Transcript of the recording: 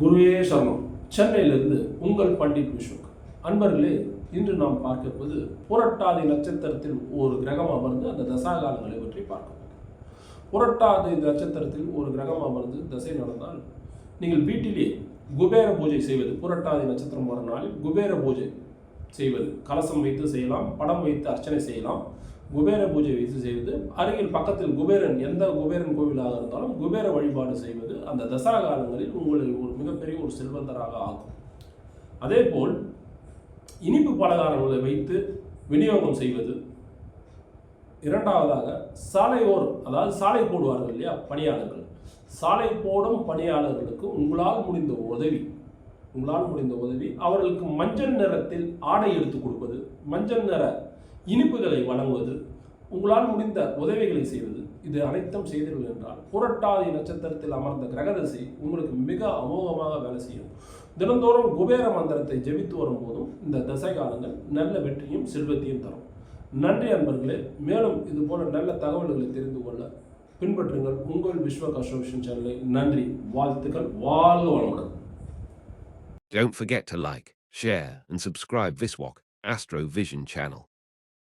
குருவே சர்மம் சென்னையிலிருந்து உங்கள் பண்டிட் விஸ்வக். அன்பர்களே இன்று நாம் பார்க்கப்போது புரட்டாதி நட்சத்திரத்தில் ஒரு கிரகம் அமர்ந்து அந்த தசாகாலங்களை பற்றி பார்க்க புரட்டாதி நட்சத்திரத்தில் ஒரு கிரகம் அமர்ந்து தசை நடந்தால் நீங்கள் வீட்டிலே குபேர பூஜை செய்வது புரட்டாதி நட்சத்திரம் வர நாளில் குபேர பூஜை செய்வது கலசம் வைத்து செய்யலாம் படம் வைத்து அர்ச்சனை செய்யலாம் குபேர பூஜை இது செய்வது அருகில் பக்கத்தில் குபேரன் எந்த குபேரன் கோவிலாக இருந்தாலும் குபேர வழிபாடு செய்வது அந்த தசரா காலங்களில் உங்களை ஒரு மிகப்பெரிய ஒரு செல்வந்தராக ஆகும். அதேபோல் இனிப்பு பலகாரங்களை வைத்து விநியோகம் செய்வது. இரண்டாவதாக சாலையோர் அதாவது சாலை போடுவார்கள் இல்லையா பணியாளர்கள். சாலை போடும் பணியாளர்களுக்கு உங்களால் முடிந்த உதவி உங்களால் முடிந்த உதவி அவர்களுக்கு மஞ்சள் நிறத்தில் ஆடை எடுத்து கொடுப்பது மஞ்சள் நிற இனிப்புகளை வழங்குவது உங்களால் முடிந்த உதவிகளை செய்வது இது அனைத்தும் செய்தீர்கள் என்றால் புரட்டாதி நட்சத்திரத்தில் அமர்ந்த கிரகதசை உங்களுக்கு மிக அமோகமாக வேலை செய்யும். தினந்தோறும் குபேர மந்திரத்தை ஜெபித்து வரும்போதும் இந்த தசை காலங்கள் நல்ல வெற்றியும் செல்வத்தையும் தரும். நன்றி அன்பர்களே மேலும் இது போல நல்ல தகவல்களை தெரிந்து கொள்ள பின்பற்றுங்கள் உங்கள் விஸ்வ கன்ஸ்ட்ரக்ஷன் சேனலை. நன்றி வாழ்த்துக்கள் வாழ்க வளமுடன். Don't forget to like, share, and subscribe Viswalk Astro Vision channel.